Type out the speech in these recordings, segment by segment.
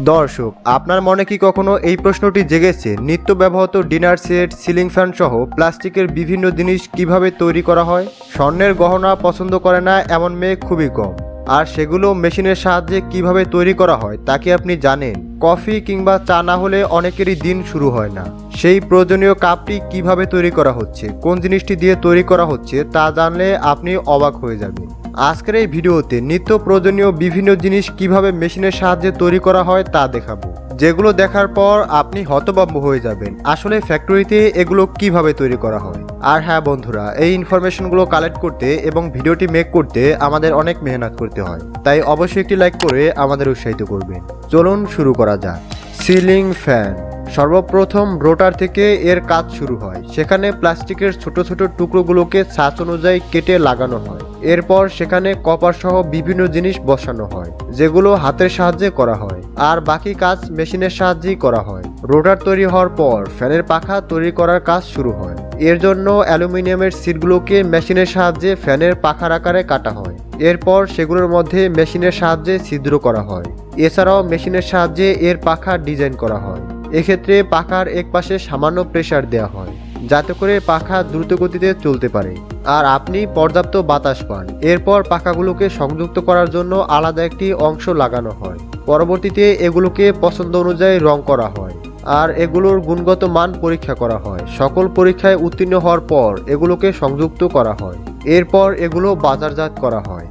দর্শক, আপনার মনে কি কখনো এই প্রশ্নটি জেগেছে? নিত্য ব্যবহৃত ডিনার সেট, সিলিং ফ্যান সহ প্লাস্টিকের বিভিন্ন জিনিস কীভাবে তৈরি করা হয়? স্বর্ণের গহনা পছন্দ করে না এমন মেয়ে খুবই কম। আর সেগুলো মেশিনের সাহায্যে কীভাবে তৈরি করা হয় তা কি আপনি জানেন? কফি কিংবা চা না হলে অনেকেরই দিন শুরু হয় না। সেই প্রয়োজনীয় কাপটি কীভাবে তৈরি করা হচ্ছে? কোন জিনিসটি দিয়ে তৈরি করা হচ্ছে তা জানলে আপনি অবাক হয়ে যাবেন। আজকের এই ভিডিওতে নিত্য প্রয়োজনীয় বিভিন্ন জিনিস কীভাবে মেশিনের সাহায্যে তৈরি করা হয় তা দেখাবো। যেগুলো দেখার পর আপনি হতভম্ব হয়ে যাবেন। আসলে ফ্যাক্টরিতে এগুলো কীভাবে তৈরি করা হয়? আর হ্যাঁ বন্ধুরা, এই ইনফরমেশনগুলো কালেক্ট করতে এবং ভিডিওটি মেক করতে আমাদের অনেক মেহনত করতে হয়। তাই অবশ্যই একটি লাইক করে আমাদের উৎসাহিত করবেন। চলুন শুরু করা যাক। Ceiling fan. সর্বপ্রথম রোটার থেকে এর কাজ শুরু হয়। সেখানে প্লাস্টিকের ছোট ছোট টুকরোগুলোকে ছাঁচ অনুযায়ী কেটে লাগানো হয়। এরপর সেখানে কপার সহ বিভিন্ন জিনিস বসানো হয়, যেগুলো হাতের সাহায্যে করা হয়, আর বাকি কাজ মেশিনের সাহায্যেই করা হয়। রোটার তৈরি হওয়ার পর ফ্যানের পাখা তৈরি করার কাজ শুরু হয়। এর জন্য অ্যালুমিনিয়ামের সিটগুলোকে মেশিনের সাহায্যে ফ্যানের পাখার আকারে কাটা হয়। এরপর সেগুলোর মধ্যে মেশিনের সাহায্যে ছিদ্র করা হয়। এছাড়াও মেশিনের সাহায্যে এর পাখা ডিজাইন করা হয়। এক্ষেত্রে পাখার এক পাশে সামান্য প্রেসার দেওয়া হয়। যাতে করে পাখা দ্রুত গতিতে চলতে পারে। আর আপনি পর্যাপ্ত বাতাস পান। এরপর পাখাগুলোকে সংযুক্ত করার জন্য আলাদা একটি অংশ লাগানো হয়। পরবর্তীতে এগুলোকে পছন্দ অনুযায়ী রং করা হয়। আর এগুলোর গুণগত মান পরীক্ষা করা হয়। সকল পরীক্ষায় উত্তীর্ণ হওয়ার পর এগুলোকে সংযুক্ত করা হয়। এরপর এগুলো বাজারজাত করা হয়।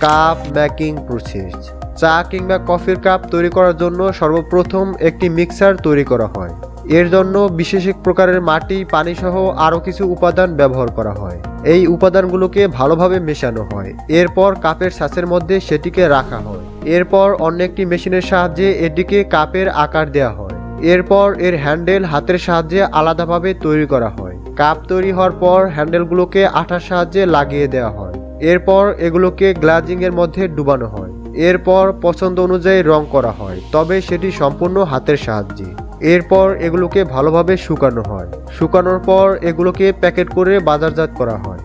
Cup making process. চা কিংবা কফির কাপ তৈরি করার জন্য সর্বপ্রথম একটি মিক্সার তৈরি করা হয়। এর জন্য বিশেষ এক প্রকারের মাটি পানি সহ আরও কিছু উপাদান ব্যবহার করা হয়। এই উপাদানগুলোকে ভালোভাবে মেশানো হয়। এরপর কাপের ছাঁচের মধ্যে সেটিকে রাখা হয়। এরপর অন্য একটি মেশিনের সাহায্যে এটিকে কাপের আকার দেওয়া হয়। এরপর এর হ্যান্ডেল হাতের সাহায্যে আলাদাভাবে তৈরি করা হয়। কাপ তৈরি হওয়ার পর হ্যান্ডেলগুলোকে আঠার সাহায্যে লাগিয়ে দেওয়া হয়। এরপর এগুলোকে গ্লাজিং এর মধ্যে ডুবানো হয়। এরপর পছন্দ অনুযায়ী রং করা হয়, তবে সেটি সম্পূর্ণ হাতের সাহায্যে। এরপর এগুলোকে ভালোভাবে শুকানো হয়। শুকানোর পর এগুলোকে প্যাকেট করে বাজারজাত করা হয়।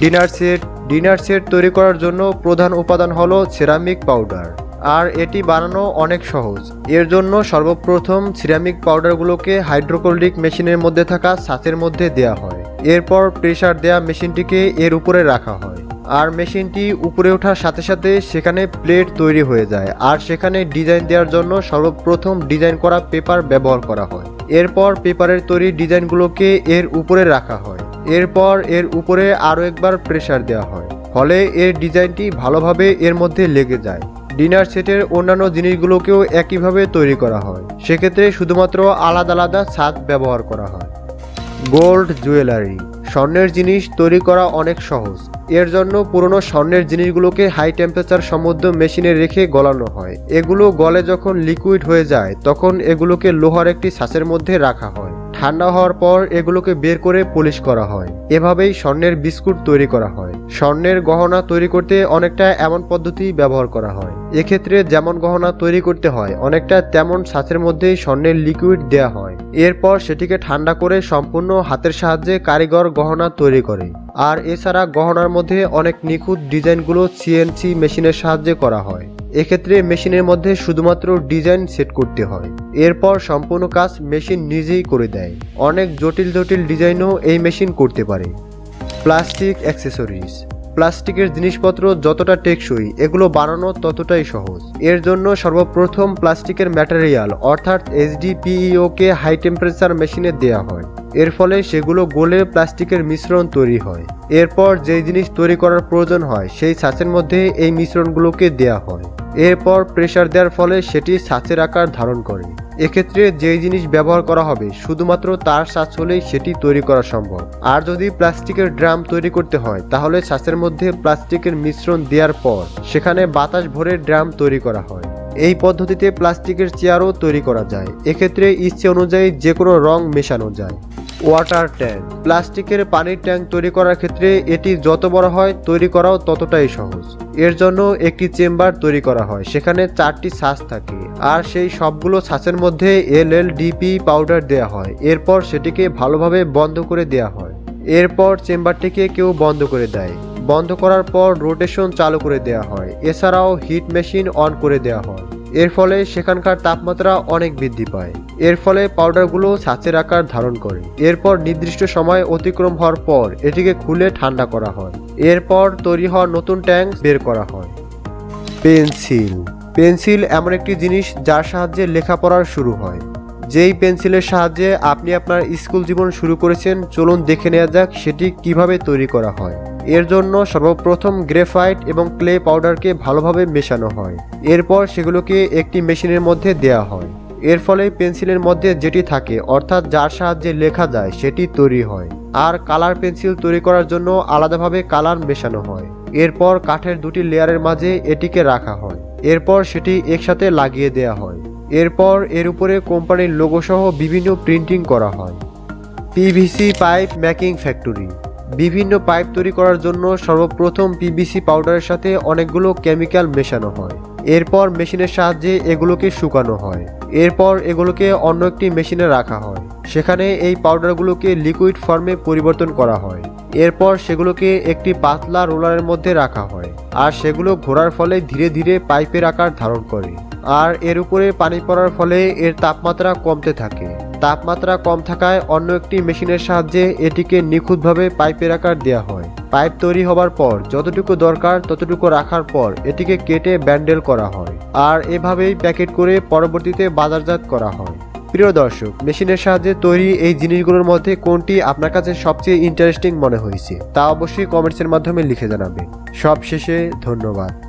ডিনার সেট ডিনার সেট তৈরি করার জন্য প্রধান উপাদান হলো সিরামিক পাউডার। আর এটি বানানো অনেক সহজ। এর জন্য সর্বপ্রথম সিরামিক পাউডারগুলোকে হাইড্রোকোলিক মেশিনের মধ্যে থাকা ছাঁচের মধ্যে দেওয়া হয়। এরপর প্রেসার দেওয়া মেশিনটিকে এর উপরে রাখা হয়। আর মেশিনটি উপরে ওঠার সাথে সাথে সেখানে প্লেট তৈরি হয়ে যায় আর সেখানে ডিজাইন দেওয়ার জন্য সর্বপ্রথম ডিজাইন করা পেপার ব্যবহার করা হয়। এরপর পেপারের তৈরি ডিজাইনগুলোকে এর উপরে রাখা হয়। এরপর এর উপরে আরও একবার প্রেসার দেওয়া হয়। ফলে এর ডিজাইনটি ভালোভাবে এর মধ্যে লেগে যায়। ডিনার সেটের অন্যান্য জিনিসগুলোকেও একইভাবে তৈরি করা হয়। সেক্ষেত্রে শুধুমাত্র আলাদা আলাদা ছাদ ব্যবহার করা হয়। Gold jewellery. স্বর্ণের জিনিস তৈরি করা অনেক সহজ। এর জন্য পুরনো স্বর্ণের জিনিসগুলোকে হাই টেম্পারেচার সমুদ্র মেশিনে রেখে গলানো হয়। এগুলো গলে যখন লিকুইড হয়ে যায়, তখন এগুলোকে লোহার একটি ছাঁচের মধ্যে রাখা হয়। ঠান্ডা হওয়ার পর এগুলোকে বের করে পলিশ করা হয়। এভাবেই স্বর্ণের বিস্কুট তৈরি করা হয়। স্বর্ণের গহনা তৈরি করতে অনেকটা এমন পদ্ধতি ব্যবহার করা হয়। এক্ষেত্রে যেমন গহনা তৈরি করতে হয়, অনেকটা তেমন ছাঁচের মধ্যেই স্বর্ণের লিকুইড দেওয়া হয়। এরপর সেটিকে ঠান্ডা করে সম্পূর্ণ হাতের সাহায্যে কারিগর গহনা তৈরি করে। আর এছাড়া গহনার মধ্যে অনেক নিখুঁত ডিজাইনগুলো সিএনসি মেশিনের সাহায্যে করা হয়। এক্ষেত্রে মেশিনের মধ্যে শুধুমাত্র ডিজাইন সেট করতে হয়। এরপর সম্পূর্ণ কাজ মেশিন নিজেই করে দেয়। অনেক জটিল জটিল ডিজাইনও এই মেশিন করতে পারে। প্লাস্টিক অ্যাক্সেসরিজ প্লাস্টিকের জিনিসপত্র যতটা টেকসই, এগুলো বানানো ততটাই সহজ। এর জন্য সর্বপ্রথম প্লাস্টিকের ম্যাটেরিয়াল, অর্থাৎ এইচডিপিইওকে হাই টেম্পারেচার মেশিনে দেওয়া হয়। এর ফলে সেগুলো গলে প্লাস্টিকের মিশ্রণ তৈরি হয়। এরপর যেই জিনিস তৈরি করার প্রয়োজন হয়, সেই ছাঁচের মধ্যে এই মিশ্রণগুলোকে দেওয়া হয়। এরপর প্রেসার দেওয়ার ফলে সেটি ছাঁচের আকার ধারণ করে। এক্ষেত্রে যেই জিনিস ব্যবহার করা হবে, শুধুমাত্র তার ছাঁচ হলেই সেটি তৈরি করা সম্ভব। আর যদি প্লাস্টিকের ড্রাম তৈরি করতে হয়, তাহলে শ্বাসের মধ্যে প্লাস্টিকের মিশ্রণ দেওয়ার পর সেখানে বাতাস ভরে ড্রাম তৈরি করা হয়। এই পদ্ধতিতে প্লাস্টিকের চেয়ারও তৈরি করা যায়। এক্ষেত্রে ইচ্ছে অনুযায়ী যে কোনো রং মেশানো যায়। Water tank. প্লাস্টিকের পানির ট্যাঙ্ক তৈরি করার ক্ষেত্রে এটি যত বড় হয়, তৈরি করাও ততটাই সহজ। এর জন্য একটি চেম্বার তৈরি করা হয়, সেখানে চারটি ছাঁচ থাকে। আর সেই সবগুলো ছাঁচের মধ্যে এল এল ডিপি পাউডার দেওয়া হয়। এরপর সেটিকে ভালোভাবে বন্ধ করে দেওয়া হয়। এরপর চেম্বারটিকে কেউ বন্ধ করে দেয়। বন্ধ করার পর রোটেশন চালু করে দেওয়া হয়। এছাড়াও হিট মেশিন অন করে দেওয়া হয়। এর ফলে সেখানকার তাপমাত্রা অনেক বৃদ্ধি পায়। এর ফলে পাউডারগুলো ছাঁচের আকার ধারণ করে। এরপর নির্দিষ্ট সময় অতিক্রম হওয়ার পর এটিকে খুলে ঠান্ডা করা হয়। এরপর তৈরি হওয়া নতুন ট্যাঙ্ক বের করা হয়। পেন্সিল। পেন্সিল এমন একটি জিনিস যার সাহায্যে লেখাপড়ার শুরু হয়। যেই পেন্সিলের সাহায্যে আপনি আপনার স্কুল জীবন শুরু করেছেন, চলুন দেখে নেওয়া যাক সেটি কীভাবে তৈরি করা হয়। এর জন্য সর্বপ্রথম গ্রেফাইট এবং ক্লে পাউডারকে ভালোভাবে মেশানো হয়। এরপর সেগুলোকে একটি মেশিনের মধ্যে দেয়া হয়। এর ফলে পেন্সিলের মধ্যে যেটি থাকে, অর্থাৎ যার সাহায্যে লেখা যায়, সেটি তৈরি হয়। আর কালার পেন্সিল তৈরি করার জন্য আলাদাভাবে কালার মেশানো হয়। এরপর কাঠের দুটি লেয়ারের মাঝে এটিকে রাখা হয়। এরপর সেটি একসাথে লাগিয়ে দেয়া হয়। এরপর এর উপরে কোম্পানির লোগো সহ বিভিন্ন প্রিন্টিং করা হয়। PVC pipe making factory. বিভিন্ন পাইপ তৈরি করার জন্য সর্বপ্রথম পিভিসি পাউডারের সাথে অনেকগুলো কেমিক্যাল মেশানো হয়। এরপর মেশিনের সাহায্যে এগুলোকে শুকানো হয়। এরপর এগুলোকে অন্য একটি মেশিনে রাখা হয়। সেখানে এই পাউডারগুলোকে লিকুইড ফর্মে পরিবর্তন করা হয়। এরপর সেগুলোকে একটি পাতলা রোলারের মধ্যে রাখা হয়। আর সেগুলো ঘোরার ফলে ধীরে ধীরে পাইপের আকার ধারণ করে। আর এর উপরে পানি পড়ার ফলে এর তাপমাত্রা কমতে থাকে। তাপমাত্রা কম থাকায় অন্য একটি মেশিনের সাহায্যে এটিকে নিখুঁতভাবে পাইপের আকার দেওয়া হয়। পাইপ তৈরি হবার পর যতটুকু দরকার ততটুকু রাখার পর এটিকে কেটে ব্যান্ডেল করা হয় আর এভাবেই প্যাকেট করে পরবর্তীতে বাজারজাত করা হয়। প্রিয় দর্শক, মেশিনের সাহায্যে তৈরি এই জিনিসগুলোর মধ্যে কোনটি আপনার কাছে সবচেয়ে ইন্টারেস্টিং মনে হয়েছে তা অবশ্যই কমেন্টসের মাধ্যমে লিখে জানাবেন। সব শেষে ধন্যবাদ।